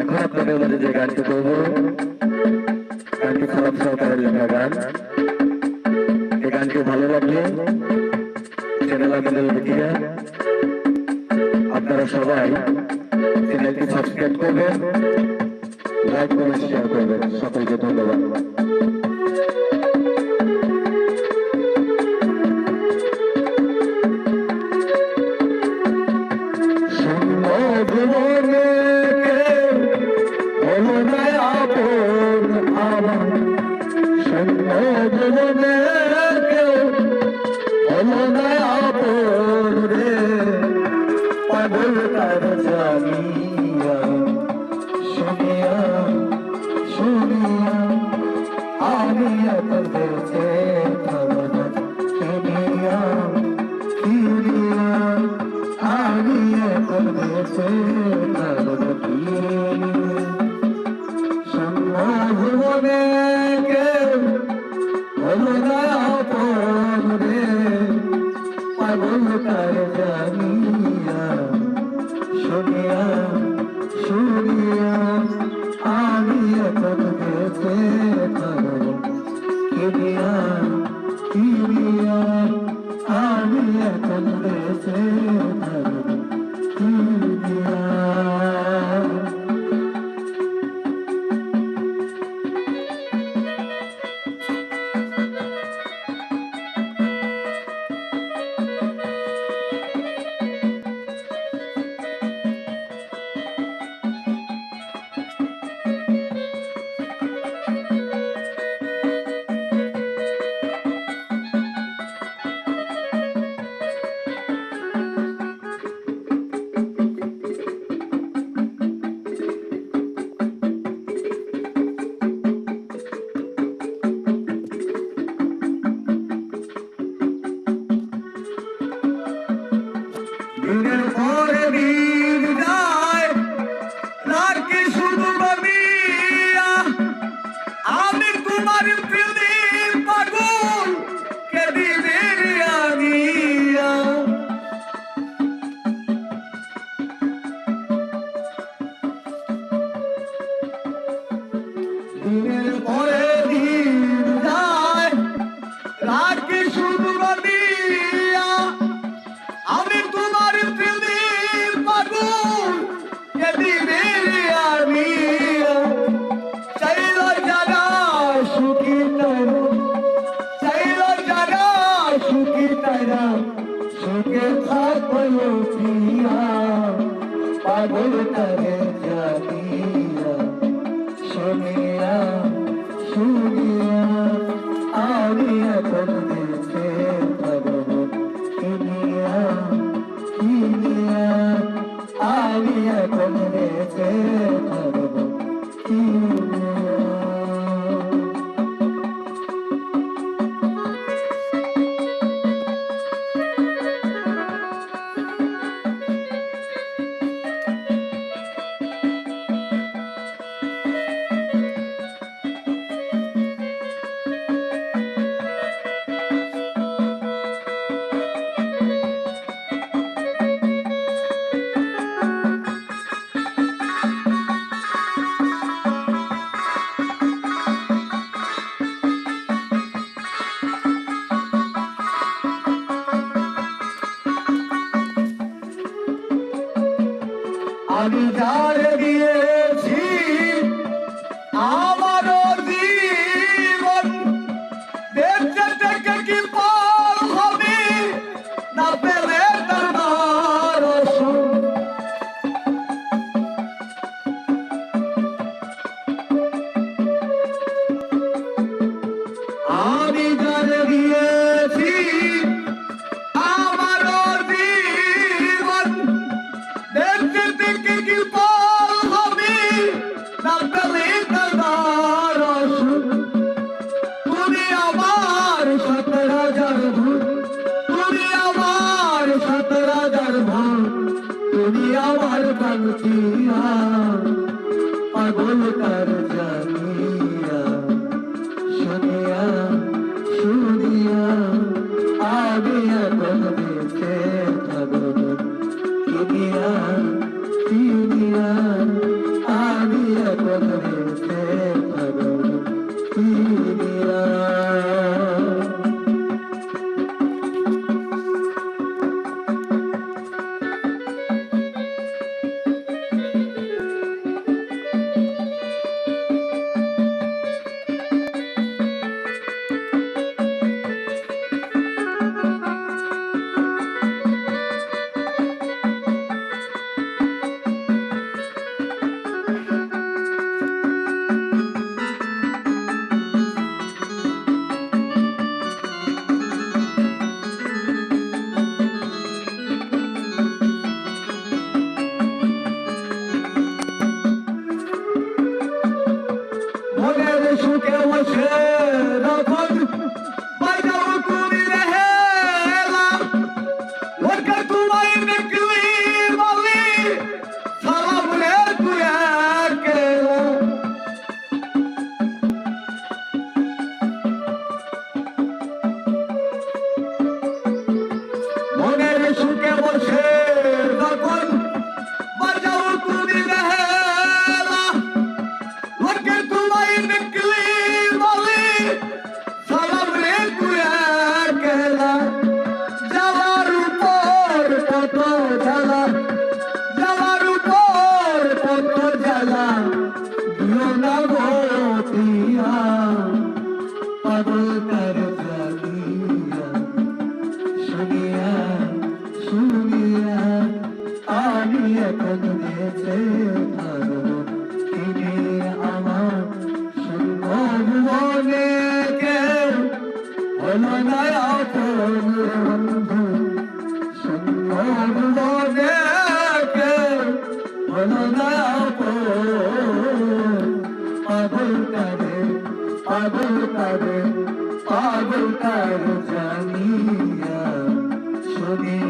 এখন আপনাদের মধ্যে যে গানটি করব গানটি খারাপ সরকারের লেখা গান। এই গানটি ভালো লাগলে চ্যানেল আমাদের ভিডিও আপনারা সবাই চ্যানেলটি সাবস্ক্রাইব করবেন লাইক কমেন্ট শেয়ার করবেন। সকলকে ধন্যবাদ। Oh, রাগ জানিয়া শুনিয়া শুনিয়া আমি তোদের কিনিয়া কিনিয়া আমি তোদের Mm-hmm. পাগল করে আমি যারে বুঝিয়া পাগল কার জানিয়া শুনিয়া শুনিয়া আগে কোন দিতে থাকো কিনিয়া ভুবনে কেউ হলো না আপন বন্ধু শূন্য ভুবনে কেউ হলো না আপন পাগল কারে পাগল পাগল জানিয়া শুনিয়া